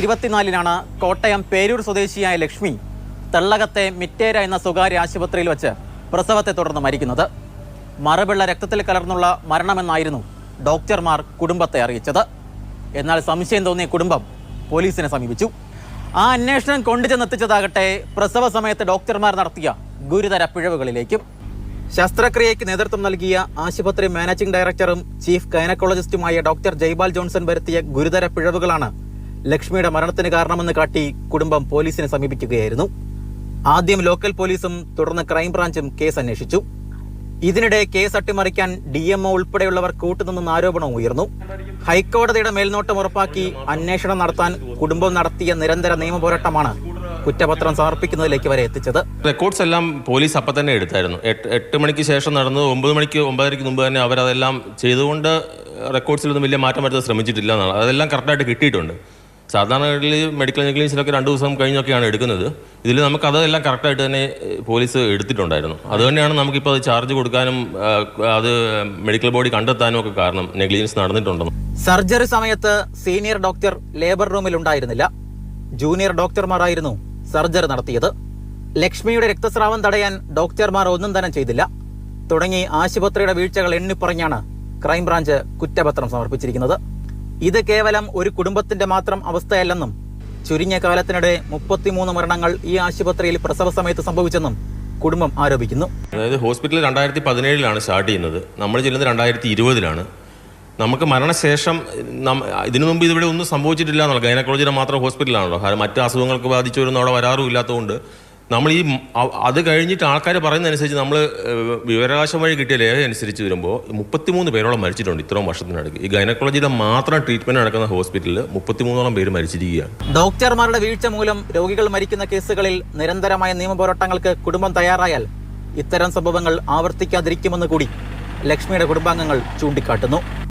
ഇരുപത്തിനാലിനാണ് കോട്ടയം പേരൂർ സ്വദേശിയായ ലക്ഷ്മി തള്ളകത്തെ മിറ്റേര എന്ന സ്വകാര്യ ആശുപത്രിയിൽ വച്ച് പ്രസവത്തെ തുടർന്ന് മരിക്കുന്നത്. മറുപിള്ള രക്തത്തിൽ കലർന്നുള്ള മരണമെന്നായിരുന്നു ഡോക്ടർമാർ കുടുംബത്തെ അറിയിച്ചത്. എന്നാൽ സംശയം തോന്നിയ കുടുംബം പോലീസിനെ സമീപിച്ചു. ആ അന്വേഷണം കൊണ്ടുചെന്നെത്തിച്ചതാകട്ടെ പ്രസവ സമയത്ത് ഡോക്ടർമാർ നടത്തിയ ഗുരുതര പിഴവുകളിലേക്കും. ശസ്ത്രക്രിയയ്ക്ക് നേതൃത്വം നൽകിയ ആശുപത്രി മാനേജിംഗ് ഡയറക്ടറും ചീഫ് ഗൈനക്കോളജിസ്റ്റുമായ ഡോക്ടർ ജയ്പാൽ ജോൺസൺ വരുത്തിയ ഗുരുതര പിഴവുകളാണ് ലക്ഷ്മിയുടെ മരണത്തിന് കാരണമെന്ന് കാട്ടി കുടുംബം പോലീസിനെ സമീപിക്കുകയായിരുന്നു. ആദ്യം ലോക്കൽ പോലീസും തുടർന്ന് ക്രൈംബ്രാഞ്ചും കേസ് അന്വേഷിച്ചു. ഇതിനിടെ കേസ് അട്ടിമറിക്കാൻ ഡി എംഒ ഉൾപ്പെടെയുള്ളവർ കൂട്ടുനിന്നെന്ന ആരോപണവും ഉയർന്നു. ഹൈക്കോടതിയുടെ മേൽനോട്ടം ഉറപ്പാക്കി അന്വേഷണം നടത്താൻ കുടുംബം നടത്തിയ നിരന്തര നിയമപോരാട്ടമാണ് കുറ്റപത്രം സമർപ്പിക്കുന്നതിലേക്ക് വരെ എത്തിച്ചത്. റെക്കോർഡ്സ് എല്ലാം പോലീസ് അപ്പം തന്നെ എടുത്തായിരുന്നു. എട്ട് മണിക്ക് ശേഷം നടന്നത് ഒമ്പത് മണിക്ക് ഒമ്പതരയ്ക്ക് മുമ്പ് തന്നെ അവരതെല്ലാം ചെയ്തുകൊണ്ട് റെക്കോർഡ്സിലൊന്നും വലിയ മാറ്റം വരുത്താൻ ശ്രമിച്ചിട്ടില്ല എന്നാണ്. അതെല്ലാം കറക്റ്റായിട്ട് കിട്ടിയിട്ടുണ്ട്. സാധാരണഗതിയിൽ മെഡിക്കൽ നെഗ്ലിജൻസിലൊക്കെ രണ്ട് ദിവസം കഴിഞ്ഞൊക്കെയാണ് എടുക്കുന്നത്. ഇതിൽ നമുക്ക് അതെല്ലാം കറക്റ്റായിട്ട് തന്നെ പോലീസ് എടുത്തിട്ടുണ്ടായിരുന്നു. അതുതന്നെയാണ് നമുക്കിപ്പോൾ അത് ചാർജ് കൊടുക്കാനും അത് മെഡിക്കൽ ബോഡി കണ്ടെത്താനും ഒക്കെ കാരണം നെഗ്ലിജൻസ് നടന്നിട്ടുണ്ടെന്ന്. സർജറി സമയത്ത് സീനിയർ ഡോക്ടർ ലേബർ റൂമിൽ ഉണ്ടായിരുന്നില്ല. ജൂനിയർ ഡോക്ടർമാരായിരുന്നു സർജറി നടത്തിയത്. ലക്ഷ്മിയുടെ രക്തസ്രാവം തടയാൻ ഡോക്ടർമാർ ഒന്നും തന്നെ ചെയ്തില്ല. തുടങ്ങി ആശുപത്രിയുടെ വീഴ്ചകൾ എണ്ണിപ്പറഞ്ഞാണ് ക്രൈംബ്രാഞ്ച് കുറ്റപത്രം സമർപ്പിച്ചിരിക്കുന്നത്. ഇത് കേവലം ഒരു കുടുംബത്തിന്റെ മാത്രം അവസ്ഥയല്ലെന്നും ചുരുങ്ങിയ കാലത്തിനിടെ മുപ്പത്തിമൂന്ന് മരണങ്ങൾ ഈ ആശുപത്രിയിൽ പ്രസവ സമയത്ത് സംഭവിച്ചെന്നും കുടുംബം ആരോപിക്കുന്നു. അതായത് ഹോസ്പിറ്റൽ രണ്ടായിരത്തി പതിനേഴിലാണ് സ്റ്റാർട്ട് ചെയ്യുന്നത്. നമ്മൾ ചെല്ലുന്നത് രണ്ടായിരത്തി ഇരുപതിലാണ് നമുക്ക് മരണശേഷം ഇതിനു മുമ്പ് ഇതിവിടെ ഒന്നും സംഭവിച്ചിട്ടില്ല എന്നുള്ള ഗൈനക്കോളജിയുടെ മാത്രം ഹോസ്പിറ്റലാണല്ലോ. മറ്റ് അസുഖങ്ങൾക്ക് ബാധിച്ചവരൊന്നും അവിടെ വരാറും ഇല്ലാത്തതുകൊണ്ട് നമ്മൾ ഈ അത് കഴിഞ്ഞിട്ട് ആൾക്കാർ പറയുന്നതനുസരിച്ച് നമ്മൾ വിവരാവകാശം വഴി കിട്ടിയ രേഖ അനുസരിച്ച് വരുമ്പോൾ മുപ്പത്തിമൂന്ന് പേരോളം മരിച്ചിട്ടുണ്ട് ഇത്രയും വർഷത്തിനടുക്ക് ഈ ഗൈനക്കോളജിയുടെ മാത്രം ട്രീറ്റ്മെന്റ് നടക്കുന്ന ഹോസ്പിറ്റലിൽ മുപ്പത്തിമൂന്നോളം പേര് മരിച്ചിരിക്കുകയാണ്. ഡോക്ടർമാരുടെ വീഴ്ച മൂലം രോഗികൾ മരിക്കുന്ന കേസുകളിൽ നിരന്തരമായ നിയമപോരാട്ടങ്ങൾക്ക് കുടുംബം തയ്യാറായാൽ ഇത്തരം സംഭവങ്ങൾ ആവർത്തിക്കാതിരിക്കുമെന്ന് കൂടി ലക്ഷ്മിയുടെ കുടുംബാംഗങ്ങൾ ചൂണ്ടിക്കാട്ടുന്നു.